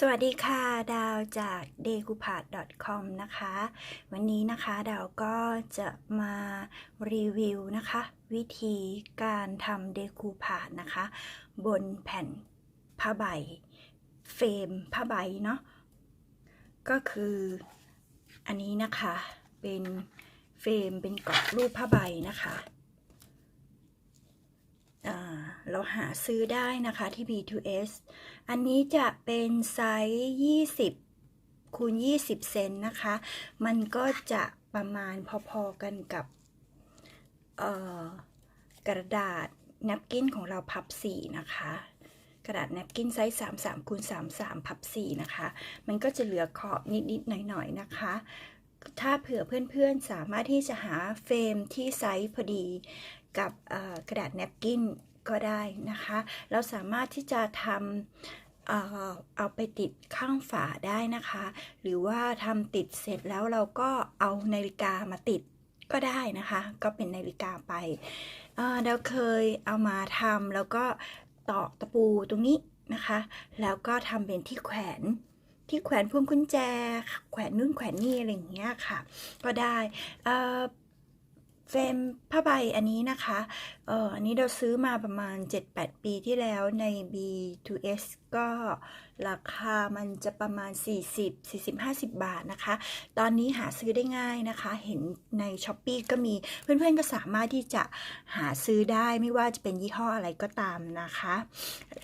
สวัสดีค่ะ ดาวจาก d e c o u p a t com นะคะ วันนี้นะคะดาวก็จะมารีวิวนะคะ วิธีการทำเดคูพาดนะคะ บนแผ่นผ้าใบ เฟรมผ้าใบเนาะก็คืออันนี้นะคะเป็นเฟรมเป็นกรอบรูปผ้าใบนะคะเราหาซื้อได้นะคะที่ B2S อันนี้จะเป็นไซส์20คูณ20 เซนนะคะ มันก็จะประมาณพอๆกันกับกระดาษแนปกินของเราพับสีนะคะ กระดาษแนปกินไซส์33คูณ33 พับสีนะคะ มันก็จะเหลือขอบนิด ๆ หน่อย ๆ นะคะ ถ้าเผื่อเพื่อน ๆ สามารถที่จะหาเฟรมที่ไซส์พอดีกับกระดาษแนปกิน ก็ได้นะคะ เราสามารถที่จะทำเอ่อเอาไปติดข้างฝาได้นะคะ หรือว่าทำติดเสร็จแล้วเราก็เอานาฬิกามาติดก็ได้นะคะ ก็เป็นนาฬิกาไปเเราเคยเอามาทำแล้วก็ตอกตะปูตรงนี้นะคะ แล้วก็ทำเป็นที่แขวนที่แขวนพวงกุญแจ แขวนนู่นแขวนนี่อะไรอย่างเงี้ยค่ะ ก็ได้ เฟรมผ้าใบอันนี้นะคะเอออันนี้เราซื้อมาประมาณ 7-8 ปีที่แล้วใน B2S ก็ราคามันจะประมาณ 40 40 50 บาทนะคะ ตอนนี้หาซื้อได้ง่ายนะคะ เห็นใน s h อ p e e ก็มี เพื่อนๆก็สามารถที่จะหาซื้อได้ไม่ว่าจะเป็นยี่ห้ออะไรก็ตามนะคะ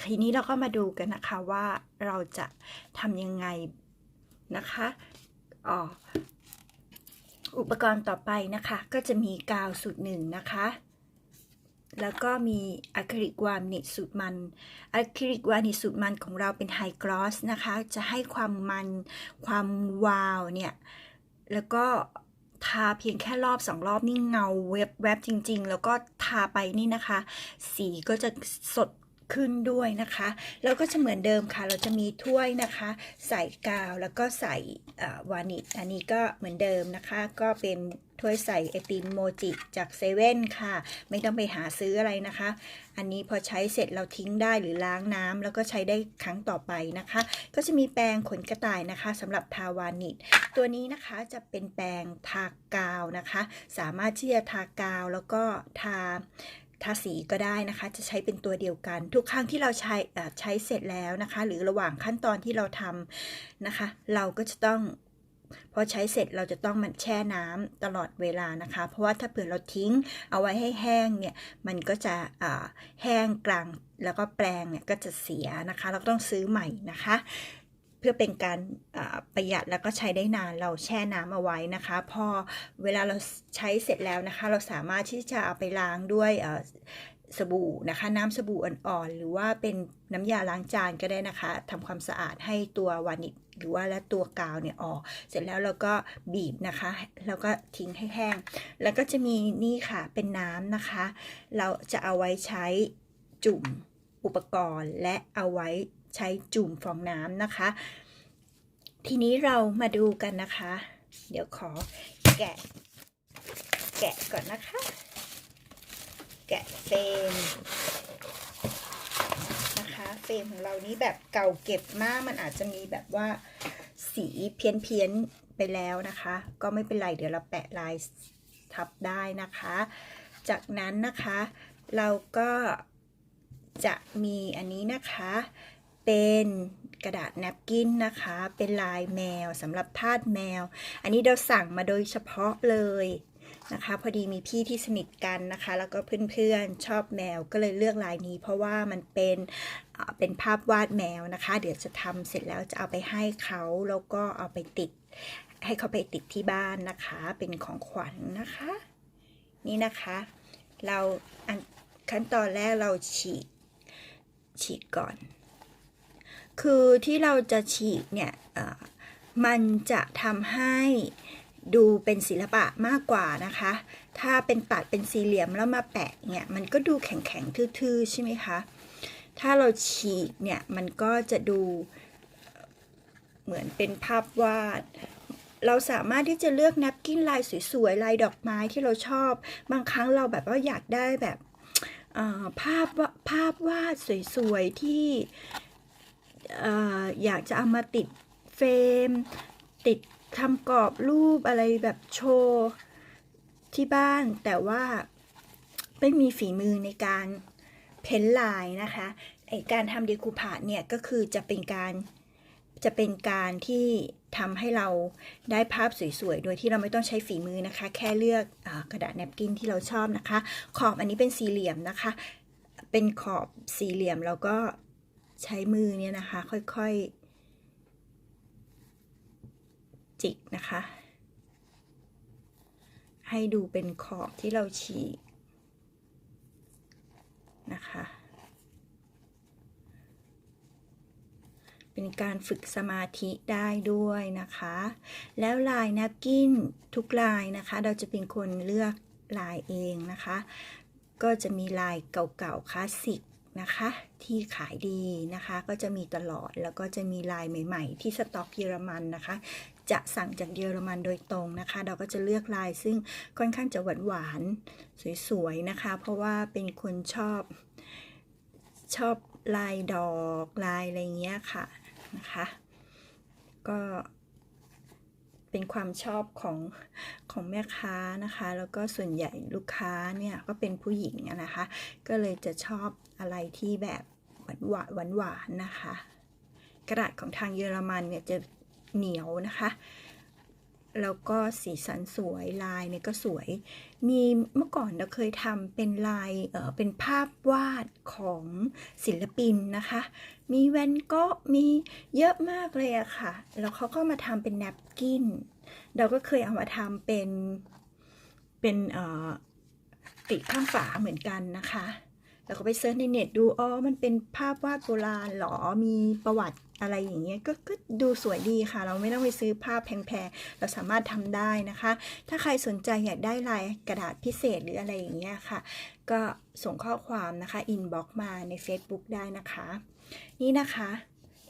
ทีนี้เราก็มาดูกันนะคะว่าเราจะทำยังไงนะคะอ๋อ อุปกรณ์ต่อไปนะคะ ก็จะมีกาวสูตรหนึ่งนะคะ แล้วก็มีอะคริลิกวานิชสูตรมันอะคริลิกวานิชสูตรมันของเราเป็นไฮกลอสนะคะ จะให้ความมันความวาวเนี่ย แล้วก็ทาเพียงแค่รอบสองรอบนี่เงาเว็บแวบจริง ๆ แล้วก็ทาไปนี่นะคะ สีก็จะสด ขึ้นด้วยนะคะ แล้วก็จะเหมือนเดิมค่ะ เราจะมีถ้วยนะคะ ใส่กาวแล้วก็ใส่วานิชอันนี้ก็เหมือนเดิมนะคะ ก็เป็นถ้วยใส่ไอติมโมจิจากเซเว่นค่ะ ไม่ต้องไปหาซื้ออะไรนะคะ อันนี้พอใช้เสร็จเราทิ้งได้หรือล้างน้ำแล้วก็ใช้ได้ครั้งต่อไปนะคะ ก็จะมีแปรงขนกระต่ายนะคะสำหรับทาวานิชตัวนี้นะคะจะเป็นแปรงทากาวนะคะ สามารถที่จะทากาวแล้วก็ทา ทาสีก็ได้นะคะ จะใช้เป็นตัวเดียวกัน ทุกครั้งที่เราใช้ใช้เสร็จแล้วนะคะ หรือระหว่างขั้นตอนที่เราทำนะคะ เราก็จะต้องพอใช้เสร็จเราจะต้องมันแช่น้ำตลอดเวลานะคะ เพราะว่าถ้าเผื่อเราทิ้งเอาไว้ให้แห้งเนี่ย มันก็จะแห้งกลางแล้วก็แปรงเนี่ยก็จะเสียนะคะ เราต้องซื้อใหม่นะคะ พื่อเป็นการประหยัดแล้วก็ใช้ได้นานเราแช่น้ำเอาไว้นะคะ พอเวลาเราใช้เสร็จแล้วนะคะ เราสามารถที่จะเอาไปล้างด้วยสบู่นะคะ น้ำสบู่อ่อนๆหรือว่าเป็นน้ำยาล้างจานก็ได้นะคะทำความสะอาดให้ตัววานิชหรือว่าและตัวกาวเนี่ยออก เสร็จแล้วเราก็บีบนะคะ แล้วก็ทิ้งให้แห้ง แล้วก็จะมีนี่ค่ะเป็นน้ำนะคะ เราจะเอาไว้ใช้จุ่มอุปกรณ์และเอาไว้ ใช้จุ่มฟองน้ำนะคะ ทีนี้เรามาดูกันนะคะ เดี๋ยวขอแกะ แกะก่อนนะคะ แกะเฟรมนะคะเฟรมของเรานี้แบบเก่าเก็บมากมันอาจจะมีแบบว่าสีเพี้ยนเพี้ยนไปแล้วนะคะ ก็ไม่เป็นไรเดี๋ยวเราแปะลายทับได้นะคะ จากนั้นนะคะ เราก็จะมีอันนี้นะคะ เป็นกระดาษแนปกินนะคะ เป็นลายแมวสำหรับทาสแมว อันนี้เราสั่งมาโดยเฉพาะเลยนะคะ พอดีมีพี่ที่สนิทกันนะคะ แล้วก็เพื่อนๆชอบแมวก็เลยเลือกลายนี้ เพราะว่ามันเป็นเป็นภาพวาดแมวนะคะ เดี๋ยวจะทำเสร็จแล้วจะเอาไปให้เขาแล้วก็เอาไปติด ให้เขาไปติดที่บ้านนะคะ เป็นของขวัญนนะคะ นี่นะคะ เราขั้นตอนแรกเราฉีกฉีกก่อน คือที่เราจะฉีกเนี่ยมันจะทำให้ดูเป็นศิลปะมากกว่านะคะ ถ้าเป็นตัดเป็นสี่เหลี่ยมแล้วมาแปะเนี่ยมันก็ดูแข็งๆทื่อๆใช่ไหมคะ ถ้าเราฉีกเนี่ยมันก็จะดูเหมือนเป็นภาพวาด เราสามารถที่จะเลือกนับกิ้นลายสวยๆ ลายดอกไม้ที่เราชอบ บางครั้งเราแบบว่าอยากได้แบบภาพภาพวาดสวยๆ ที่ ออยากจะเอามาติดเฟรม ติดทำกรอบรูปอะไรแบบโชว์ที่บ้านแต่ว่าไม่มีฝีมือในการเพ้นลายนะคะไอการทำดีคูพาดเนี่ยก็คือจะเป็นการจะเป็นการที่ทำให้เราได้ภาพสวยๆ โดยที่เราไม่ต้องใช้ฝีมือนะคะ แค่เลือกอกระดาษแนปกินที่เราชอบนะคะ ขอบอันนี้เป็นสี่เหลี่ยมนะคะ เป็นขอบสี่เหลี่ยมแล้วก็ ใช้มือเนี่ยนะคะ ค่อยๆ จิกนะคะ ให้ดูเป็นขอบที่เราฉีกนะคะ เป็นการฝึกสมาธิได้ด้วยนะคะ แล้วลายนับกินทุกลายนะคะ เราจะเป็นคนเลือกลายเองนะคะ ก็จะมีลายเก่าๆคลาสสิก นะคะที่ขายดีนะคะก็จะมีตลอดแล้วก็จะมีลายใหม่ๆ ที่สต็อกเยอรมันนะคะ จะสั่งจากเยอรมันโดยตรงนะคะ เราก็จะเลือกลายซึ่งค่อนข้างจะหวานๆสวยๆนะคะ เพราะว่าเป็นคนชอบชอบลายดอกลายอะไรเงี้ยค่ะนะคะ ก็เป็นความชอบของของแม่ค้านะคะ แล้วก็ส่วนใหญ่ลูกค้าเนี่ยก็เป็นผู้หญิงนะคะ ก็เลยจะชอบ อะไรที่แบบหวานหวานหวานหวานๆนะคะ กระดาษของทางเยอรมันเนี่ยจะเหนียวนะคะ แล้วก็สีสันสวยลายเนี่ยก็สวย มีเมื่อก่อนเราเคยทำเป็นลายเออเป็นภาพวาดของศิลปินนะคะ มีแวนโก็มีเยอะมากเลยอะค่ะ แล้วเขาก็มาทำเป็นแนปกิน เราก็เคยเอามาทำเป็นเป็นเอ่อติดข้างฝาเหมือนกันนะคะ แล้วก็ไปเซิร์ชในเน็ตดูอ๋อมันเป็นภาพวาดโบราณหรอมีประวัติอะไรอย่างเงี้ยก็ก็ดูสวยดีค่ะ เราไม่ต้องไปซื้อภาพแพงๆ เราสามารถทำได้นะคะ ถ้าใครสนใจอยากได้ลายกระดาษพิเศษหรืออะไรอย่างเงี้ยค่ะ ก็ส่งข้อความนะคะอินบ็อกมาใน Facebook ได้นะคะ นี่นะคะ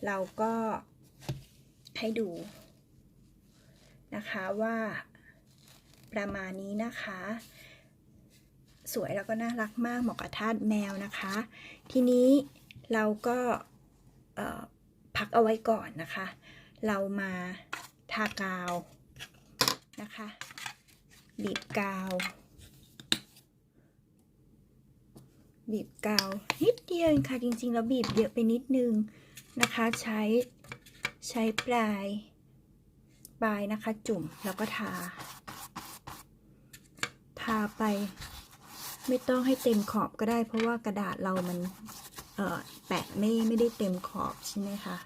เราก็ให้ดูนะคะว่าประมาณนี้นะคะ สวยแล้วก็น่ารักมากเหมาะกับทาสแมวนะคะ ทีนี้เราก็พักเอาไว้ก่อนนะคะ เรามาทากาวนะคะ บีบกาว บีบกาวนิดเดียวค่ะ จริงๆ แล้วบีบเยอะไปนิดนึงนะคะ ใช้ใช้ปลายปลายนะคะ จุ่มแล้วก็ทา ทาไป ไม่ต้องให้เต็มขอบก็ได้ เพราะว่ากระดาษเรามันแปะไม่ไม่ได้เต็มขอบใช่ไหมคะ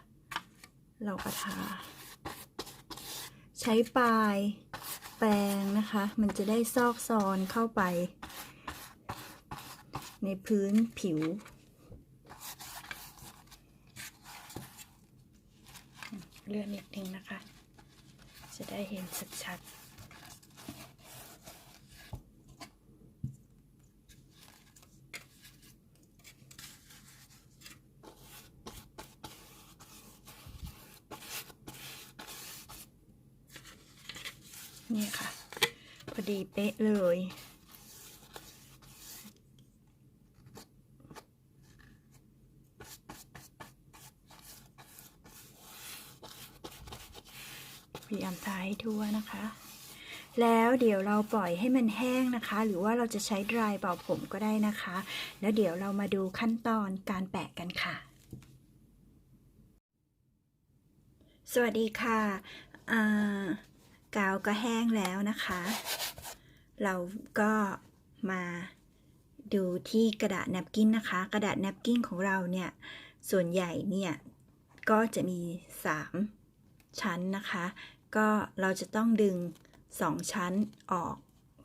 เราก็ทา ใช้ปลายแปรงนะคะ มันจะได้ซอกซอนเข้าไป ในพื้นผิว เลื่อนนิดนึงนะคะ จะได้เห็นชัดๆ นี่ค่ะ พอดีเป๊ะเลย พยายามทาให้ทั่วนะคะ แล้วเดี๋ยวเราปล่อยให้มันแห้งนะคะ หรือว่าเราจะใช้ดรายเป่าผมก็ได้นะคะ แล้วเดี๋ยวเรามาดูขั้นตอนการแปะกันค่ะ สวัสดีค่ะกาวก็แห้งแล้วนะคะ เราก็มาดูที่กระดาษแนปกินนะคะ กระดาษแนปกินของเราเนี่ย ส่วนใหญ่เนี่ย ก็จะมี 3 ชั้นนะคะ ก็เราจะต้องดึง 2 ชั้นออก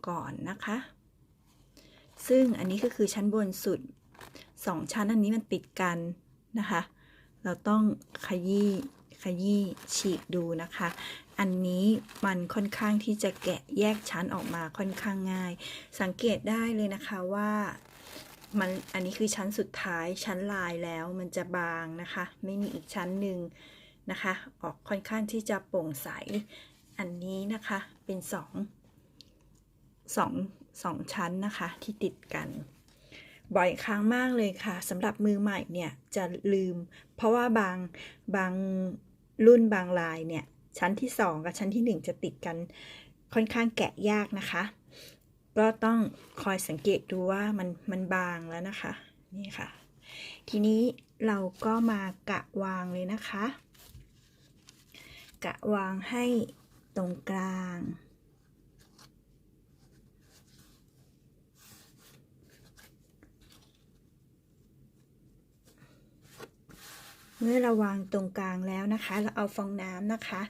ก่อนนะคะ ซึ่งอันนี้ก็คือชั้นบนสุด 2 ชั้นอันนี้มันติดกันนะคะ เราต้องขยี้ขยี้ฉีกดูนะคะ อันนี้มันค่อนข้างที่จะแกะแยกชั้นออกมาค่อนข้างง่าย สังเกตได้เลยนะคะว่ามันอันนี้คือชั้นสุดท้ายชั้นลายแล้วมันจะบางนะคะ ไม่มีอีกชั้นหนึ่งนะคะ ออกค่อนข้างที่จะโปร่งใส อันนี้นะคะเป็นสองสองสองชั้นนะคะที่ติดกัน บ่อยครั้งมากเลยค่ะสำหรับมือใหม่เนี่ยจะลืม เพราะว่าบางบางรุ่นบางลายเนี่ย ชั้นที่ 2 กับชั้นที่ 1 จะติดกันค่อนข้างแกะยากนะคะ ก็ต้องคอยสังเกตดูว่ามันมันบางแล้วนะคะ นี่ค่ะ ทีนี้เราก็มากะวางเลยนะคะ กะวางให้ตรงกลาง เมื่อเราวางตรงกลางแล้วนะคะ เราเอาฟองน้ำนะคะ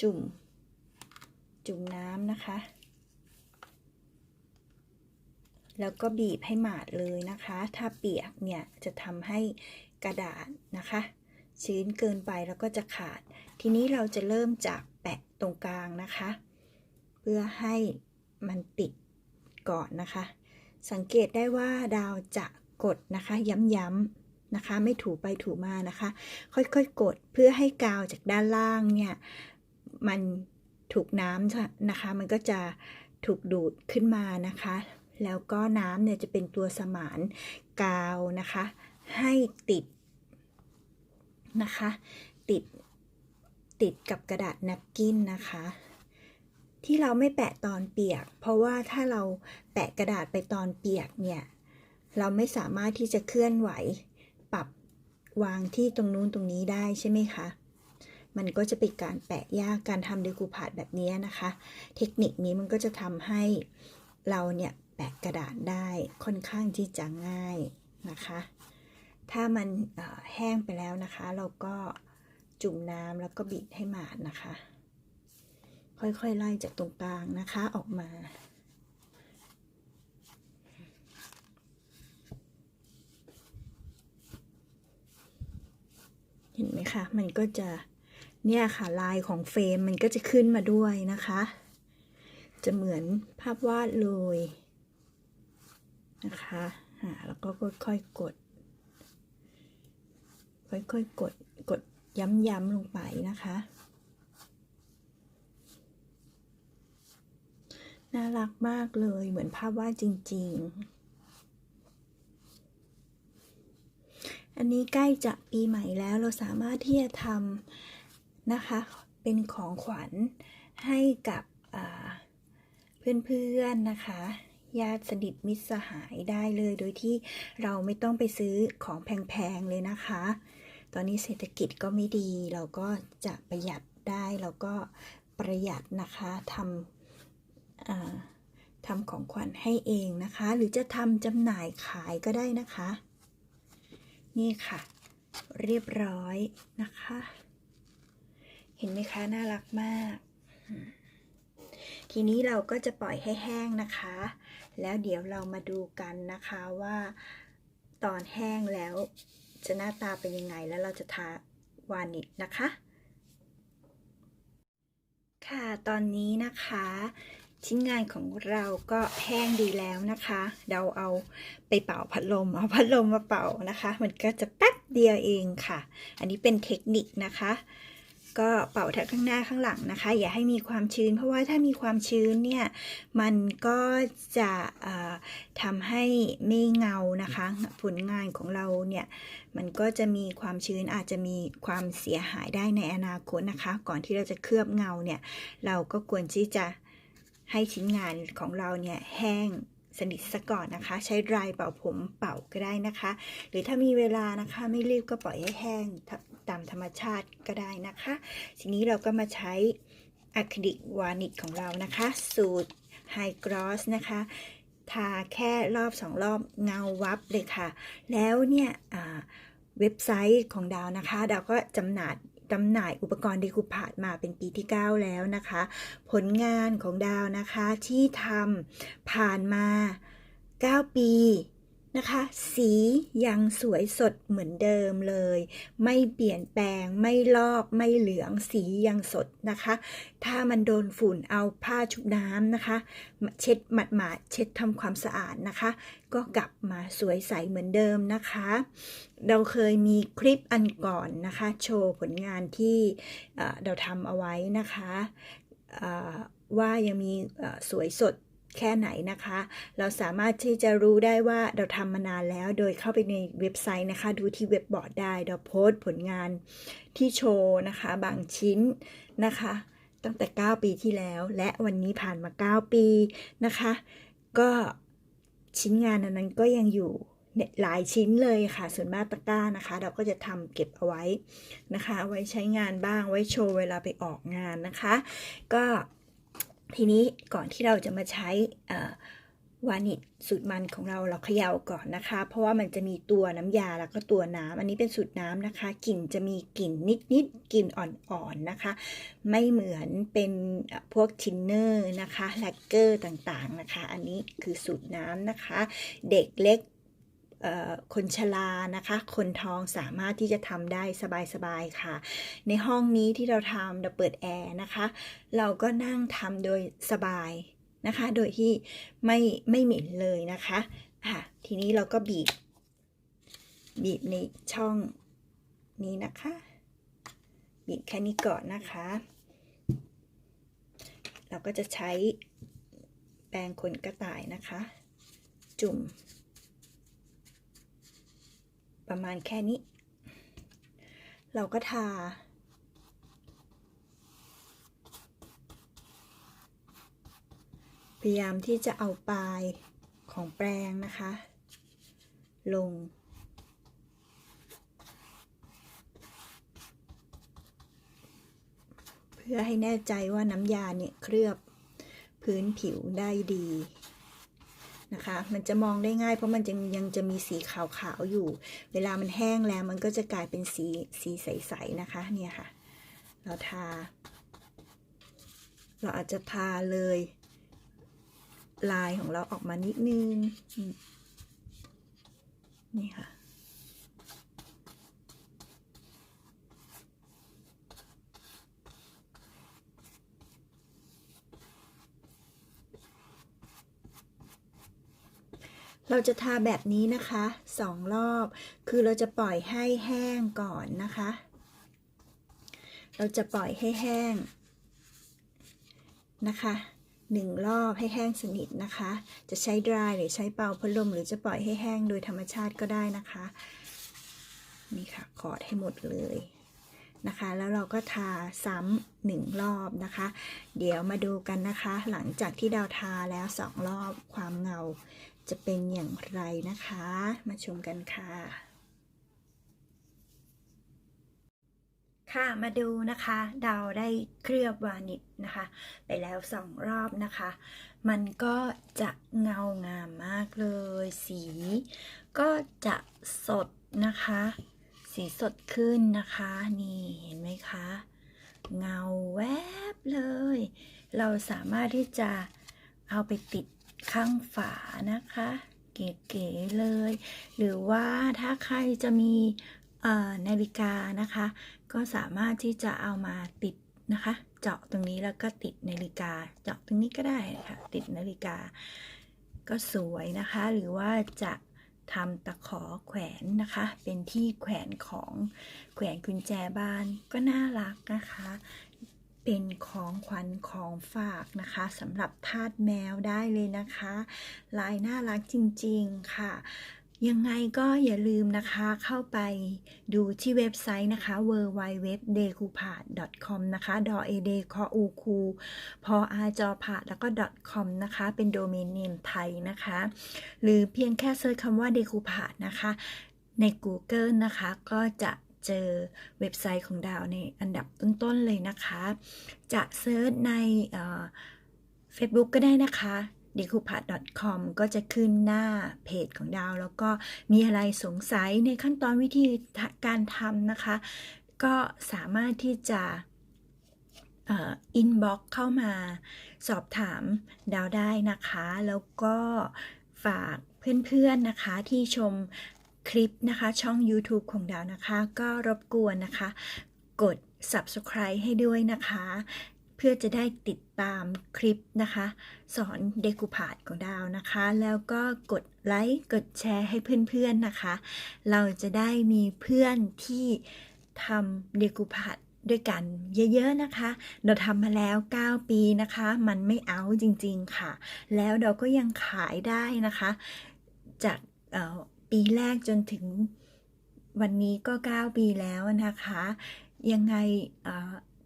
จุ่ม จุ่มน้ำนะคะ แล้วก็บีบให้หมาดเลยนะคะ ถ้าเปียกเนี่ยจะทำให้กระดาษนะคะ ชื้นเกินไปแล้วก็จะขาด ทีนี้เราจะเริ่มจากแปะตรงกลางนะคะ เพื่อให้มันติดก่อนนะคะ สังเกตได้ว่าดาวจะกดนะคะย้ำๆนะคะไม่ถูไปถูมานะคะ ค่อยๆ กดเพื่อให้กาวจากด้านล่างเนี่ย มันถูกน้ำนะคะ มันก็จะถูกดูดขึ้นมานะคะ แล้วก็น้ำเนี่ยจะเป็นตัวสมานกาวนะคะ ให้ติดนะคะ ติดติดกับกระดาษนับกินนะคะ ที่เราไม่แปะตอนเปียก เพราะว่าถ้าเราแปะกระดาษไปตอนเปียกเนี่ยเราไม่สามารถที่จะเคลื่อนไหวปรับวางที่ตรงนู้นตรงนี้ได้ใช่ไหมคะ มันก็จะเป็นการแปะยากการทำเดกูพาดแบบนี้นะคะ เทคนิคนี้มันก็จะทำให้เราเนี่ยแปะกระดาษได้ค่อนข้างที่จะง่ายนะคะ ถ้ามันแห้งไปแล้วนะคะ เราก็จุ่มน้ำแล้วก็บีบให้หมาดนะคะ ค่อยๆไล่จากตรงกลางนะคะออกมาเห็นไหมคะ มันก็จะ เนี่ยค่ะลายของเฟรมมันก็จะขึ้นมาด้วยนะคะ จะเหมือนภาพวาดเลยนะคะอ่าแล้วก็ค่อยๆกด ค่อยๆกดกดย้ำๆลงไปนะคะ น่ารักมากเลยเหมือนภาพวาดจริง ๆอันนี้ใกล้จะปีใหม่แล้วเราสามารถที่จะทำ นะคะ เป็นของขวัญให้กับเพื่อนๆนะคะ ญาติสนิทมิตรสหายได้เลยโดยที่เราไม่ต้องไปซื้อของแพงๆเลยนะคะ ตอนนี้เศรษฐกิจก็ไม่ดี เราก็จะประหยัดได้เราก็ประหยัดนะคะทำทำของขวัญให้เองนะคะ หรือจะทำจำหน่ายขายก็ได้นะคะ นี่ค่ะ เรียบร้อยนะคะ เห็นไหมคะ น่ารักมาก ทีนี้เราก็จะปล่อยให้แห้งนะคะ แล้วเดี๋ยวเรามาดูกันนะคะว่า ตอนแห้งแล้วจะหน้าตาเป็นยังไงแล้วเราจะทาวานิชนะคะ ค่ะตอนนี้นะคะ ชิ้นงานของเราก็แห้งดีแล้วนะคะ เราเอาไปเป่าพัดลมเอาพัดลมมาเป่านะคะ มันก็จะแป๊บเดียวเองค่ะ อันนี้เป็นเทคนิคนะคะ ก็เป่าทั้งข้างหน้าข้างหลังนะคะ อย่าให้มีความชื้น เพราะว่าถ้ามีความชื้นเนี่ยมันก็จะทำให้ไม่เงานะคะ ผลงานของเราเนี่ยมันก็จะมีความชื้นอาจจะมีความเสียหายได้ในอนาคตนะคะ ก่อนที่เราจะเคลือบเงาเนี่ยเราก็ควรที่จะให้ชิ้นงานของเราเนี่ยแห้งสนิทซะก่อนนะคะ ใช้ดรายเป่าผมเป่าก็ได้นะคะ หรือถ้ามีเวลานะคะไม่รีบก็ปล่อยให้แห้ง ตามธรรมชาติก็ได้นะคะ ทีนี้เราก็มาใช้อะคริลิกวานิชของเรานะคะ สูตรไฮกรอสนะคะ ทาแค่รอบสองรอบเงาวับเลยค่ะ แล้วเนี่ยเว็บไซต์ของดาวนะคะ ดาวก็จำหน่ายจำหน่ายอุปกรณ์ดีคูพาดมาเป็นปีที่ 9 แล้วนะคะ ผลงานของดาวนะคะที่ทำผ่านมา 9 ปี นะคะ สียังสวยสดเหมือนเดิมเลย ไม่เปลี่ยนแปลงไม่ลอกไม่เหลืองสียังสดนะคะ ถ้ามันโดนฝุ่นเอาผ้าชุบน้ำนะคะ เช็ดหมาดๆเช็ดทำความสะอาดนะคะ ก็กลับมาสวยใสเหมือนเดิมนะคะ เราเคยมีคลิปอันก่อนนะคะ โชว์ผลงานที่เราทำเอาไว้นะคะว่ายังมีสวยสด แค่ไหนนะคะ เราสามารถที่จะรู้ได้ว่าเราทำมานานแล้ว โดยเข้าไปในเว็บไซต์นะคะ ดูที่เว็บบอร์ดได้ เราโพสต์ผลงานที่โชว์นะคะ บางชิ้นนะคะ ตั้งแต่ 9 ปีที่แล้ว และวันนี้ผ่านมา 9 ปีนะคะ ก็ชิ้นงานนั้นก็ยังอยู่หลายชิ้นเลยค่ะ ส่วนมากตะกร้านะคะ เราก็จะทำเก็บเอาไว้นะคะเอาไว้ใช้งานบ้าง ไว้โชว์เวลาไปออกงานนะคะ ก็ ทีนี้ก่อนที่เราจะมาใช้วานิชสูตรมันของเราเราเขย่าก่อนนะคะ เพราะว่ามันจะมีตัวน้ำยาแล้วก็ตัวน้ำอันนี้เป็นสูตรน้ำนะคะ กลิ่นจะมีกลิ่นนิดๆกลิ่นอ่อนๆนะคะ ไม่เหมือนเป็นพวกทินเนอร์นะคะแลกเกอร์ต่างๆนะคะ อันนี้คือสูตรน้ำนะคะ เด็กเล็ก คนชรานะคะ คนท้องสามารถที่จะทำได้สบายๆค่ะ ในห้องนี้ที่เราทำเราเปิดแอร์นะคะ เราก็นั่งทำโดยสบายนะคะ โดยที่ไม่ไม่เหม็นเลยนะคะอะ ทีนี้เราก็บีบ บีบในช่องนี้นะคะ บีบแค่นี้ก่อนนะคะ เราก็จะใช้แปรงขนกระต่ายนะคะ จุ่ม ประมาณแค่นี้ เราก็ทา พยายามที่จะเอาปลายของแปรงนะคะ ลงเพื่อให้แน่ใจว่าน้ำยาเนี่ยเคลือบพื้นผิวได้ดี นะคะ มันจะมองได้ง่ายเพราะมันจะยังจะมีสีขาวๆอยู่ เวลามันแห้งแล้วมันก็จะกลายเป็นสีสีใสๆนะคะ เนี่ยค่ะ เราทา เราอาจจะทาเลย ลายของเราออกมานิดนึง นี่ค่ะ เราจะทาแบบนี้นะคะสองรอบ คือเราจะปล่อยให้แห้งก่อนนะคะ เราจะปล่อยให้แห้งนะคะหนึ่งรอบให้แห้งสนิทนะคะ จะใช้ dry หรือใช้เป่าพัดลมหรือจะปล่อยให้แห้งโดยธรรมชาติก็ได้นะคะ นี่ค่ะกอดให้หมดเลยนะคะ แล้วเราก็ทาซ้ำหนึ่งรอบนะคะ เดี๋ยวมาดูกันนะคะ หลังจากที่เราทาแล้วสองรอบความเงา จะเป็นอย่างไรนะคะ มาชมกันค่ะ ค่ะมาดูนะคะ ดาวได้เคลือบวานิชนะคะ ไปแล้วสองรอบนะคะ มันก็จะเงางามมากเลย สี ก็จะสดนะคะ สีสดขึ้นนะคะ นี่เห็นไหมคะ เงาแวบเลย เราสามารถที่จะเอาไปติด ข้างฝานะคะ เก๋ๆเลย หรือว่าถ้าใครจะมีนาฬิกานะคะ ก็สามารถที่จะเอามาติดนะคะ เจาะตรงนี้แล้วก็ติดนาฬิกา เจาะตรงนี้ก็ได้นะคะติดนาฬิกา ก็สวยนะคะ หรือว่าจะทำตะขอแขวนนะคะ เป็นที่แขวนของแขวนกุญแจบ้านก็น่ารักนะคะ เป็นของขวัญของฝากนะคะสำหรับทาสแมวได้เลยนะคะ ลายน่ารักจริงๆค่ะ ยังไงก็อย่าลืมนะคะเข้าไปดูที่เว็บไซต์นะคะ w w w d e c o p a t com นะคะดอเอเดคออูคูพออาจอผาแล้วก็ .com นะคะ เป็นโดเมนเนมไทยนะคะ หรือเพียงแค่เซิร์ชคำว่าเดคูพาดนะคะ ใน Google นะคะก็จะ เจอเว็บไซต์ของดาวในอันดับต้นๆเลยนะคะ จะเซิร์ชในเอ่อ Facebook ก็ได้นะคะ d e c o p a t com ก็จะขึ้นหน้าเพจของดาว แล้วก็มีอะไรสงสัยในขั้นตอนวิธีการทำนะคะ ก็สามารถที่จะอินบ็อกเข้ามาสอบถามดาวได้นะคะ แล้วก็ฝากเพื่อนๆนะคะที่ชม คลิปนะคะ ช่อง YouTube ของดาวนะคะ ก็รบกวนนะคะ กด subscribe ให้ด้วยนะคะ เพื่อจะได้ติดตามคลิปนะคะ สอนเดคูพาดของดาวนะคะ แล้วก็กดไลค์กดแชร์ให้เพื่อนๆนะคะ เราจะได้มีเพื่อนที่ทำเดคูพาดด้วยกันเยอะๆนะคะ เราทำมาแล้ว 9 ปีนะคะ มันไม่เอาจริงๆค่ะ แล้วเราก็ยังขายได้นะคะ จาก ปีแรกจนถึงวันนี้ก็ 9 ปีแล้วนะคะ ยังไง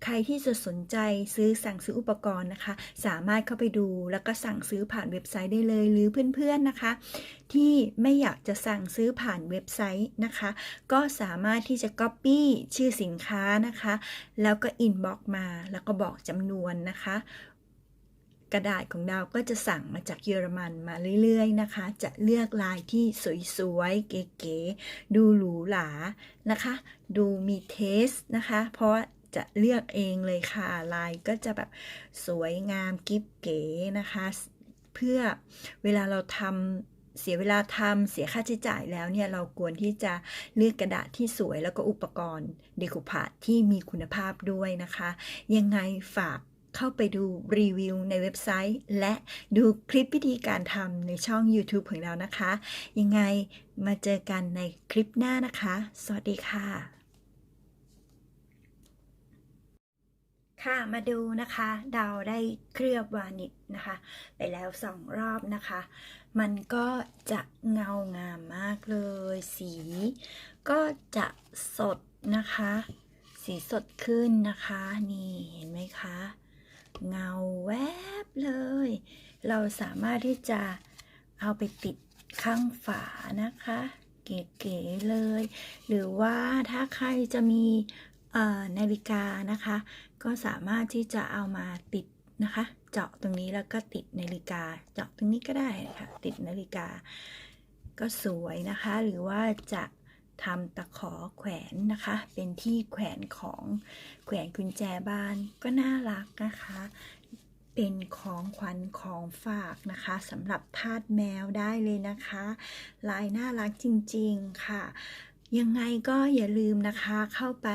ใครที่จะสนใจซื้อสั่งซื้ออุปกรณ์นะคะ สามารถเข้าไปดูแล้วก็สั่งซื้อผ่านเว็บไซต์ได้เลย หรือเพื่อนๆนะคะ ที่ไม่อยากจะสั่งซื้อผ่านเว็บไซต์นะคะ ก็สามารถที่จะ Copy ชื่อสินค้านะคะ แล้วก็ Inbox มาแล้วก็บอกจำนวนนะคะ กระดาษของดาวก็จะสั่งมาจากเยอรมันมาเรื่อยๆนะคะ จะเลือกลายที่สวยๆ เก๋ๆ ดูหรูหรานะคะ ดูมีเทสนะคะ เพราะจะเลือกเองเลยค่ะ ลายก็จะแบบสวยงามกิ๊บเก๋นะคะ เพื่อเวลาเราทำเสียเวลาทำเสียค่าใช้จ่ายแล้วเนี่ย เราควรที่จะเลือกกระดาษที่สวยแล้วก็อุปกรณ์เดคูพาร์ที่มีคุณภาพด้วยนะคะ ยังไงฝาก เข้าไปดูรีวิวในเว็บไซต์ และดูคลิปวิธีการทำในช่อง YouTube ของเรานะคะ ยังไงมาเจอกันในคลิปหน้านะคะ สวัสดีค่ะ ค่ะมาดูนะคะ ดาวได้เคลือบวานิชนะคะ ไปแล้วสองรอบนะคะ มันก็จะเงางามมากเลย สี ก็จะสดนะคะสีสดขึ้นนะคะ นี่เห็นไหมคะ เงาแวบเลย เราสามารถที่จะเอาไปติดข้างฝานะคะ เก๋ๆเลย หรือว่าถ้าใครจะมีนาฬิกานะคะ ก็สามารถที่จะเอามาติดนะคะ เจาะตรงนี้แล้วก็ติดนาฬิกา เจาะตรงนี้ก็ได้ะค่ะติดนาฬิกา ก็สวยนะคะ หรือว่าจะ ทำตะขอแขวนนะคะ เป็นที่แขวนของแขวนกุญแจบ้านก็น่ารักนะคะ เป็นของขวัญของฝากนะคะสำหรับทาสแมวได้เลยนะคะ ลายน่ารักจริง ๆ ค่ะ ยังไงก็อย่าลืมนะคะเข้าไป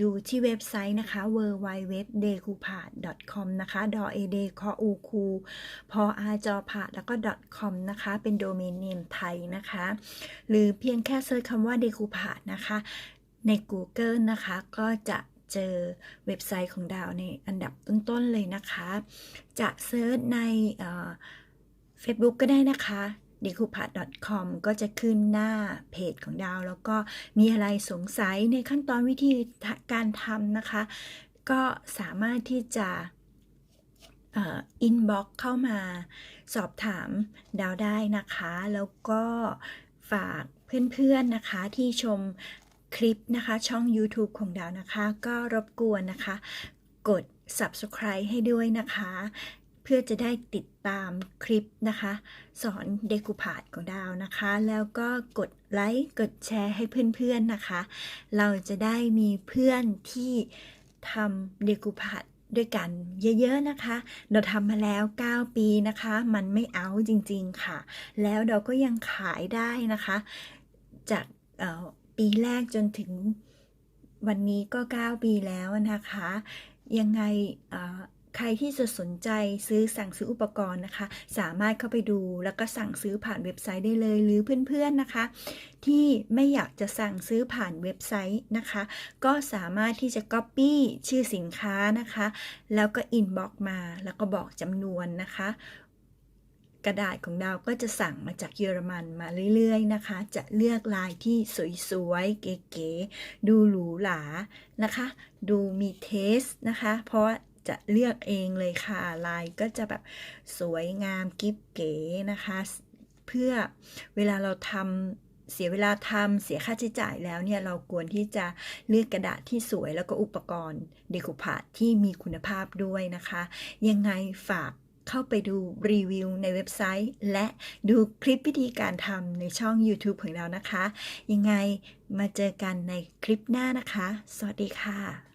ดูที่เว็บไซต์นะคะ w w w d e c o u p a t com นะคะดอเอเดคออูคูพออาจอผาแล้วก็ .com นะคะ เป็นโดเมนเนมไทยนะคะ หรือเพียงแค่เซิร์ชคำว่า d e c u p a นะคะ ใน Google นะคะก็จะเจอเว็บไซต์ของดาวในอันดับต้น ๆ เลยนะคะ จะเซิร์ชในเอ่อ Facebook ก็ได้นะคะ d e c o p a t com ก็จะขึ้นหน้าเพจของดาว แล้วก็มีอะไรสงสัยในขั้นตอนวิธีการทำนะคะ ก็สามารถที่จะอินบ็อกเข้ามาสอบถามดาวได้นะคะ แล้วก็ฝากเพื่อนๆนะคะที่ชมคลิปนะคะช่อง YouTube ของดาวนะคะ ก็รบกวนนะคะ กด subscribe ให้ด้วยนะคะ พื่อจะได้ติดตามคลิปนะคะ สอนเดคูพาดของดาวนะคะ แล้วก็กดไลค์กดแชร์ให้เพื่อนๆนะคะ เราจะได้มีเพื่อนที่ทำเดคูพาดด้วยกันเยอะๆนะคะ เราทำมาแล้ว 9 ปีนะคะ มันไม่เอาจริงๆค่ะ แล้วเราก็ยังขายได้นะคะ จากปีแรกจนถึงวันนี้ก็ 9 ปีแล้วนะคะ ยังไง ใครที่จะสนใจซื้อสั่งซื้ออุปกรณ์นะคะ สามารถเข้าไปดูแล้วก็สั่งซื้อผ่านเว็บไซต์ได้เลย หรือเพื่อนๆนะคะ ที่ไม่อยากจะสั่งซื้อผ่านเว็บไซต์นะคะ ก็สามารถที่จะ Copy ชื่อสินค้านะคะ แล้วก็ Inbox มา แล้วก็บอกจำนวนนะคะ กระดาษของดาวก็จะสั่งมาจากเยอรมันมาเรื่อยๆนะคะ จะเลือกลายที่สวยๆเก๋ๆดูหรูหรานะคะ ดูมีเทสนะคะ เพราะ จะเลือกเองเลยค่ะ ลายก็จะแบบสวยงามกิ๊บเก๋นะคะ เพื่อเวลาเราทำเสียเวลาทำเสียค่าใช้จ่ายแล้วเนี่ย เราควรที่จะเลือกกระดาษที่สวยแล้วก็อุปกรณ์เดคูพาที่มีคุณภาพด้วยนะคะ ยังไงฝากเข้าไปดูรีวิวในเว็บไซต์ และดูคลิปวิธีการทำในช่อง YouTube ของเรานะคะ ยังไงมาเจอกันในคลิปหน้านะคะ สวัสดีค่ะ